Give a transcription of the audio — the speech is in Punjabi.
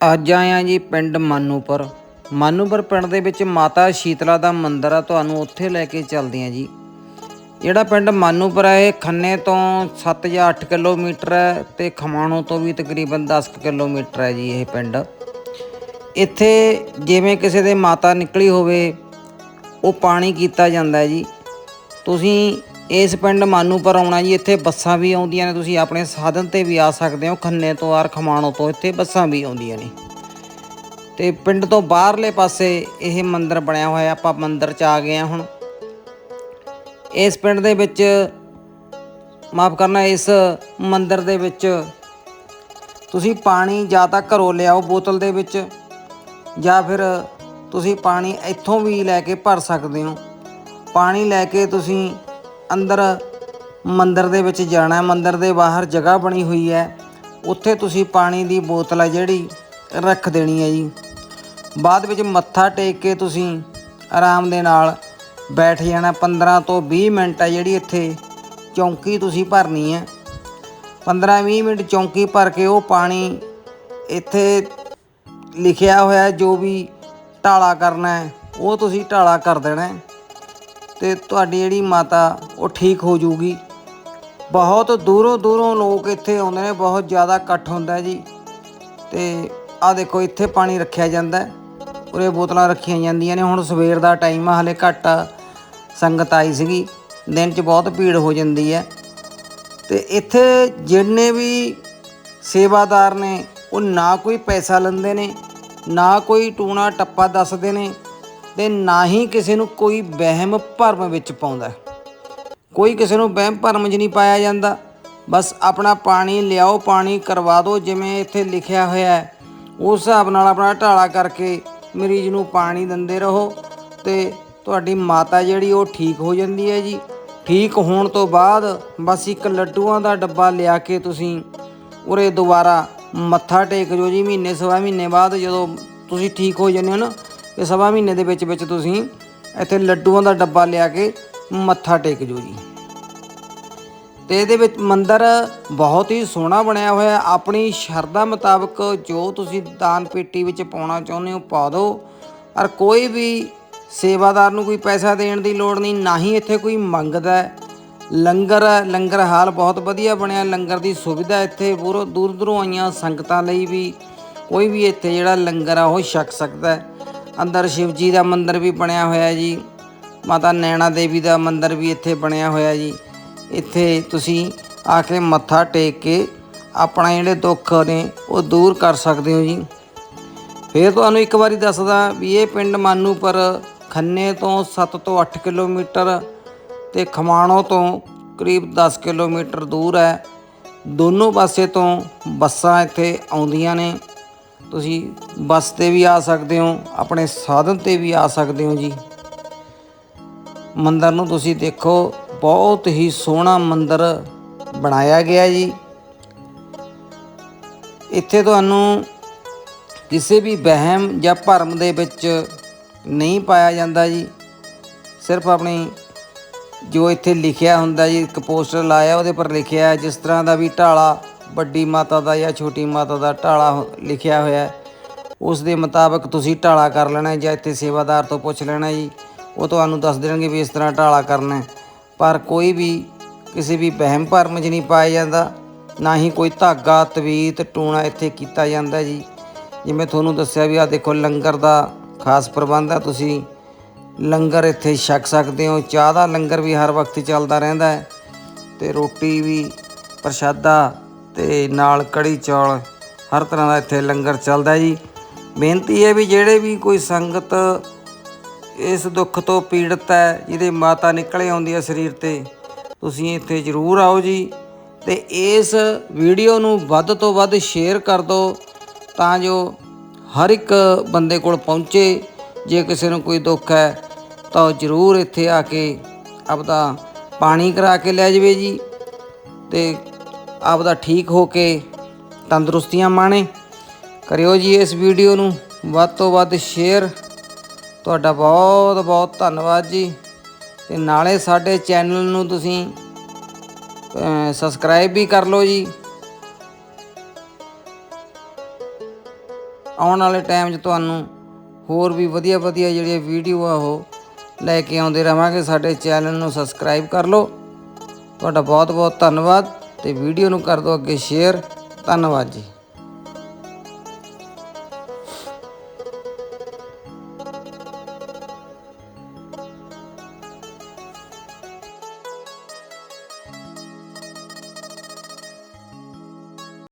ਅੱਜ ਆਇਆ ਜੀ ਪਿੰਡ ਮਾਨੂਪੁਰ। ਮਾਨੂਪੁਰ ਪਿੰਡ ਦੇ ਵਿੱਚ ਮਾਤਾ ਸ਼ੀਤਲਾ ਦਾ ਮੰਦਿਰ ਆ, ਤੁਹਾਨੂੰ ਉੱਥੇ ਲੈ ਕੇ ਚੱਲਦੇ ਆ ਜੀ। ਜਿਹੜਾ ਪਿੰਡ ਮਾਨੂਪੁਰ ਹੈ ਇਹ ਖੰਨੇ ਤੋਂ 7 ਜਾਂ 8 ਕਿਲੋਮੀਟਰ ਹੈ ਤੇ ਖਮਾਣੋਂ ਤੋਂ ਵੀ ਤਕਰੀਬਨ 10 ਕੁ ਕਿਲੋਮੀਟਰ ਹੈ ਜੀ ਇਹ ਪਿੰਡ। ਇੱਥੇ ਜਿਵੇਂ ਕਿਸੇ ਦੇ ਮਾਤਾ ਨਿਕਲੀ ਹੋਵੇ, ਉਹ ਪਾਣੀ ਕੀਤਾ ਜਾਂਦਾ ਹੈ ਜੀ। ਤੁਸੀਂ ਇਸ ਪਿੰਡ ਮਾਨੂਪੁਰ ਆਉਣਾ ਜੀ, ਇੱਥੇ ਬੱਸਾਂ ਵੀ ਆਉਂਦੀਆਂ ਨੇ, ਤੁਸੀਂ ਆਪਣੇ ਸਾਧਨ ਤੇ ਵੀ ਆ ਸਕਦੇ ਹੋ, ਖੰਨੇ ਤੋਂ ਆਰ ਖਮਾਣੋਂ ਤੋਂ, ਇੱਥੇ ਬੱਸਾਂ ਵੀ ਆਉਂਦੀਆਂ ਨੇ। ਤੇ ਪਿੰਡ ਤੋਂ ਬਾਹਰਲੇ ਪਾਸੇ ਇਹ ਮੰਦਿਰ ਬਣਿਆ ਹੋਇਆ, ਆਪਾਂ ਮੰਦਿਰ 'ਚ ਆ ਗਏ ਆ ਹੁਣ। ਇਸ ਪਿੰਡ ਦੇ ਵਿੱਚ, ਮਾਫ ਕਰਨਾ, ਇਸ ਮੰਦਿਰ ਦੇ ਵਿੱਚ ਤੁਸੀਂ ਪਾਣੀ ਜਾਂ ਤਾਂ ਘਰੋਂ ਲਿਆਓ ਬੋਤਲ ਦੇ ਵਿੱਚ, ਜਾਂ ਫਿਰ ਤੁਸੀਂ ਪਾਣੀ ਇੱਥੋਂ ਵੀ ਲੈ ਕੇ ਭਰ ਸਕਦੇ ਹੋ। ਪਾਣੀ ਲੈ ਕੇ ਤੁਸੀਂ ਅੰਦਰ ਮੰਦਰ ਦੇ ਵਿੱਚ ਜਾਣਾ ਮੰਦਰ ਦੇ ਬਾਹਰ ਜਗ੍ਹਾ ਬਣੀ ਹੋਈ ਹੈ। ਉੱਥੇ ਤੁਸੀਂ ਪਾਣੀ ਦੀ ਬੋਤਲ ਹੈ ਜਿਹੜੀ ਰੱਖ ਦੇਣੀ ਹੈ ਜੀ। ਬਾਅਦ ਵਿੱਚ ਮੱਥਾ ਟੇਕ ਕੇ ਤੁਸੀਂ ਆਰਾਮ ਦੇ ਨਾਲ ਬੈਠ ਜਾਣਾ। 15 ਤੋਂ 20 ਮਿੰਟ ਹੈ ਜਿਹੜੀ ਇੱਥੇ ਚੌਂਕੀ ਤੁਸੀਂ ਭਰਨੀ ਹੈ। 15-20 ਮਿੰਟ ਚੌਂਕੀ ਭਰ ਕੇ ਉਹ ਪਾਣੀ ਇੱਥੇ ਲਿਖਿਆ ਹੋਇਆ ਜੋ ਵੀ ਢਾਲਾ ਕਰਨਾ ਹੈ, ਉਹ ਤੁਸੀਂ ਢਾਲਾ ਕਰ ਦੇਣਾ ਹੈ। ਤੇ ਤੁਹਾਡੀ ਜਿਹੜੀ ਮਾਤਾ, ਉਹ ਠੀਕ ਹੋ ਜਾਊਗੀ। ਬਹੁਤ ਦੂਰੋਂ ਦੂਰੋਂ ਲੋਕ ਇੱਥੇ ਆਉਂਦੇ ਨੇ, ਬਹੁਤ ਜ਼ਿਆਦਾ ਇਕੱਠ ਹੁੰਦਾ ਜੀ। ਤੇ ਆ ਦੇਖੋ, ਇੱਥੇ ਪਾਣੀ ਰੱਖਿਆ ਜਾਂਦਾ ਉਰੇ ਬੋਤਲਾਂ ਰੱਖੀਆਂ ਜਾਂਦੀਆਂ ਨੇ। ਹੁਣ ਸਵੇਰ ਦਾ ਟਾਈਮ ਆ, ਹਲੇ ਘੱਟ ਸੰਗਤ ਆਈ ਸੀਗੀ। ਦਿਨ 'ਚ ਬਹੁਤ ਭੀੜ ਹੋ ਜਾਂਦੀ ਹੈ। ਤੇ ਇੱਥੇ ਜਿੰਨੇ ਵੀ ਸੇਵਾਦਾਰ ਨੇ, ਉਹ ਨਾ ਕੋਈ ਪੈਸਾ ਲੈਂਦੇ ਨੇ, ਨਾ ਕੋਈ ਟੂਣਾ ਟੱਪਾ ਦੱਸਦੇ ਨੇ। ਤੇ ਨਾ ਹੀ ਕਿਸੇ ਨੂੰ ਕੋਈ ਵਹਿਮ ਭਰਮ ਵਿੱਚ ਪਾਉਂਦਾ। ਕੋਈ ਕਿਸੇ ਨੂੰ ਵਹਿਮ ਭਰਮ 'ਚ ਨਹੀਂ ਪਾਇਆ ਜਾਂਦਾ। ਬਸ ਆਪਣਾ ਪਾਣੀ ਲਿਆਓ, ਪਾਣੀ ਕਰਵਾ ਦਿਓ, ਜਿਵੇਂ ਇੱਥੇ ਲਿਖਿਆ ਹੋਇਆ ਹੈ। ਉਸ ਹਿਸਾਬ ਨਾਲ ਆਪਣਾ ਢਾਲਾ ਕਰਕੇ ਮਰੀਜ਼ ਨੂੰ ਪਾਣੀ ਦਿੰਦੇ ਰਹੋ ਤੇ ਤੁਹਾਡੀ ਮਾਤਾ ਜਿਹੜੀ ਉਹ ਠੀਕ ਹੋ ਜਾਂਦੀ ਹੈ ਜੀ। ਠੀਕ ਹੋਣ ਤੋਂ ਬਾਅਦ ਬਸ ਇੱਕ ਲੱਡੂਆਂ ਦਾ ਡੱਬਾ ਲਿਆ ਕੇ ਤੁਸੀਂ ਉਰੇ ਦੁਬਾਰਾ ਮੱਥਾ ਟੇਕ ਜੋ ਜੀ, ਮਹੀਨੇ ਸਵਾ ਮਹੀਨੇ ਬਾਅਦ ਜਦੋਂ ਤੁਸੀਂ ਠੀਕ ਹੋ ਜਾਂਦੇ ਹੋ ਨਾ ਤੇ ਸਵਾ ਮਹੀਨੇ ਦੇ ਵਿੱਚ ਵਿੱਚ ਤੁਸੀਂ ਇੱਥੇ ਲੱਡੂਆਂ ਦਾ ਡੱਬਾ ਲਿਆ ਕੇ ਮੱਥਾ ਟੇਕ ਜੋ ਜੀ। ਤੇ ਇਹਦੇ ਵਿੱਚ ਮੰਦਿਰ ਬਹੁਤ ਹੀ ਸੋਹਣਾ ਬਣਿਆ ਹੋਇਆ ਹੈ। ਆਪਣੀ ਸ਼ਰਧਾ ਮੁਤਾਬਕ ਜੋ ਤੁਸੀਂ ਦਾਨ ਪੇਟੀ ਵਿੱਚ ਪਾਉਣਾ ਚਾਹੁੰਦੇ ਹੋ, ਪਾ ਦਿਓ। ਔਰ ਕੋਈ ਵੀ ਸੇਵਾਦਾਰ ਨੂੰ ਕੋਈ ਪੈਸਾ ਦੇਣ ਦੀ ਲੋੜ ਨਹੀਂ, ਨਾ ਹੀ ਇੱਥੇ ਕੋਈ ਮੰਗਦਾ ਲੰਗਰ ਲੰਗਰ ਹਾਲ ਬਹੁਤ ਵਧੀਆ ਬਣਿਆ ਲੰਗਰ ਦੀ ਸੁਵਿਧਾ ਇੱਥੇ ਬੂਰੋ ਦੂਰ ਦੂਰੋਂ ਆਈਆਂ ਸੰਗਤਾਂ ਲਈ ਵੀ ਕੋਈ ਵੀ ਇੱਥੇ ਜਿਹੜਾ ਲੰਗਰ ਆ ਉਹ ਛਕ ਸਕਦਾ ਹੈ। ਅੰਦਰ ਸ਼ਿਵ ਜੀ ਦਾ ਮੰਦਿਰ ਵੀ ਬਣਿਆ ਹੋਇਆ ਜੀ। ਮਾਤਾ ਨੈਣਾ ਦੇਵੀ ਦਾ ਮੰਦਿਰ ਵੀ ਇੱਥੇ ਬਣਿਆ ਹੋਇਆ ਜੀ। ਇੱਥੇ ਤੁਸੀਂ ਆ ਕੇ ਮੱਥਾ ਟੇਕ ਕੇ ਆਪਣਾ ਜਿਹੜੇ ਦੁੱਖ ਨੇ ਉਹ ਦੂਰ ਕਰ ਸਕਦੇ ਹੋ ਜੀ। ਫਿਰ ਤੁਹਾਨੂੰ ਇੱਕ ਵਾਰੀ ਦੱਸਦਾ ਵੀ ਇਹ ਪਿੰਡ ਮਾਨੂਪੁਰ ਖੰਨੇ ਤੋਂ 7 ਤੋਂ 8 ਕਿਲੋਮੀਟਰ ਤੇ ਖਮਾਣੋ ਤੋਂ ਕਰੀਬ 10 ਕਿਲੋਮੀਟਰ ਦੂਰ ਹੈ। ਦੋਨੋਂ ਪਾਸੇ ਤੋਂ ਬੱਸਾਂ ਇੱਥੇ ਆਉਂਦੀਆਂ ਨੇ। ਤੁਸੀਂ ਬੱਸ ਤੇ ਵੀ ਆ ਸਕਦੇ ਹੋ, ਆਪਣੇ ਸਾਧਨ ਤੇ ਵੀ ਆ ਸਕਦੇ ਹੋ ਜੀ। ਮੰਦਰ ਨੂੰ ਤੁਸੀਂ ਦੇਖੋ, ਬਹੁਤ ਹੀ ਸੋਹਣਾ ਮੰਦਰ ਬਣਾਇਆ ਗਿਆ ਜੀ। ਇੱਥੇ ਤੁਹਾਨੂੰ ਕਿਸੇ ਵੀ ਵਹਿਮ ਜਾਂ ਭਰਮ ਦੇ ਵਿੱਚ ਨਹੀਂ ਪਾਇਆ ਜਾਂਦਾ ਜੀ। ਸਿਰਫ ਆਪਣੀ ਜੋ ਇੱਥੇ ਲਿਖਿਆ ਹੁੰਦਾ ਜੀ, ਇੱਕ ਪੋਸਟਰ ਲਾਇਆ, ਉਹਦੇ ਪਰ ਲਿਖਿਆ ਜਿਸ ਤਰ੍ਹਾਂ ਦਾ ਵੀ ਢਾਲਾ ਵੱਡੀ ਮਾਤਾ ਦਾ ਜਾਂ ਛੋਟੀ ਮਾਤਾ ਦਾ ਢਾਲਾ ਹੋ- ਲਿਖਿਆ ਹੋਇਆ ਹੈ। ਉਸ ਦੇ ਮੁਤਾਬਕ ਤੁਸੀਂ ਢਾਲਾ ਕਰ ਲੈਣਾ ਹੈ ਜਾਂ ਇੱਥੇ ਸੇਵਾਦਾਰ ਤੋਂ ਪੁੱਛ ਲੈਣਾ ਜੀ। ਉਹ ਤੁਹਾਨੂੰ ਦੱਸ ਦੇਣਗੇ ਵੀ ਇਸ ਤਰ੍ਹਾਂ ਢਾਲਾ ਕਰਨਾ ਪਰ ਕੋਈ ਵੀ ਕਿਸੇ ਵੀ ਵਹਿਮ ਭਰਮ 'ਚ ਨਹੀਂ ਪਾਇਆ ਜਾਂਦਾ। ਨਾ ਹੀ ਕੋਈ ਧਾਗਾ, ਤਵੀਤ, ਟੂਣਾ ਇੱਥੇ ਕੀਤਾ ਜਾਂਦਾ ਜੀ। ਜਿਵੇਂ ਤੁਹਾਨੂੰ ਦੱਸਿਆ ਵੀ ਆ ਦੇਖੋ ਲੰਗਰ ਦਾ ਖਾਸ ਪ੍ਰਬੰਧ ਹੈ। ਤੁਸੀਂ ਲੰਗਰ ਇੱਥੇ ਛਕ ਸਕਦੇ ਹੋ। ਚਾਹ ਦਾ ਲੰਗਰ ਵੀ ਹਰ ਵਕਤ ਚੱਲਦਾ ਰਹਿੰਦਾ ਹੈ। ਤੇ ਰੋਟੀ ਵੀ ਪ੍ਰਸ਼ਾਦਾ ਤੇ ਨਾਲ ਕੜੀ ਚੌਲ, ਹਰ ਤਰ੍ਹਾਂ ਦਾ ਇੱਥੇ ਲੰਗਰ ਚੱਲਦਾ ਜੀ। ਬੇਨਤੀ ਹੈ ਵੀ ਜਿਹੜੇ ਵੀ ਕੋਈ ਸੰਗਤ ਇਸ ਦੁੱਖ ਤੋਂ ਪੀੜਤ ਹੈ, ਜਿਹਦੇ ਮਾਤਾ ਨਿਕਲੇ ਆਉਂਦੀ ਹੈ ਸਰੀਰ ਤੇ, ਤੁਸੀਂ ਇੱਥੇ ਜ਼ਰੂਰ ਆਓ ਜੀ। ਤੇ ਇਸ ਵੀਡੀਓ ਨੂੰ ਵੱਧ ਤੋਂ ਵੱਧ ਸ਼ੇਅਰ ਕਰ ਦਿਓ, ਤਾਂ ਜੋ ਹਰ ਇੱਕ ਬੰਦੇ ਕੋਲ ਪਹੁੰਚੇ। ਜੇ ਕਿਸੇ ਨੂੰ ਕੋਈ ਦੁੱਖ ਹੈ, ਤਾਂ ਉਹ ਜ਼ਰੂਰ ਇੱਥੇ ਆ ਕੇ ਆਪਦਾ ਪਾਣੀ ਕਰਾ ਕੇ ਲੈ ਜਾਵੇ ਜੀ। ਤੇ ਆਪਦਾ ਠੀਕ ਹੋ ਕੇ ਤੰਦਰੁਸਤੀਆਂ ਮਾਣੇ। ਕਰਿਓ ਜੀ ਇਸ ਵੀਡੀਓ ਨੂੰ ਵੱਧ ਤੋਂ ਵੱਧ ਸ਼ੇਅਰ ਤੁਹਾਡਾ ਬਹੁਤ ਬਹੁਤ ਧੰਨਵਾਦ ਜੀ। ਤੇ ਨਾਲੇ ਸਾਡੇ ਚੈਨਲ ਨੂੰ ਤੁਸੀਂ ਸਬਸਕ੍ਰਾਈਬ ਵੀ ਕਰ ਲਓ ਜੀ। ਆਉਣ ਵਾਲੇ ਟਾਈਮ 'ਚ ਤੁਹਾਨੂੰ ਹੋਰ ਵੀ ਵਧੀਆ ਵਧੀਆ ਜਿਹੜੀਆਂ ਵੀਡੀਓ ਆ ਉਹ ਲੈ ਕੇ ਆਉਂਦੇ ਰਵਾਂਗੇ। ਸਾਡੇ ਚੈਨਲ ਨੂੰ ਸਬਸਕ੍ਰਾਈਬ ਕਰ ਲਓ। ਤੁਹਾਡਾ ਬਹੁਤ ਬਹੁਤ ਧੰਨਵਾਦ। ਤੇ ਵੀਡੀਓ ਨੂੰ ਕਰ ਦਿਓ ਅੱਗੇ ਸ਼ੇਅਰ ਧੰਨਵਾਦ ਜੀ।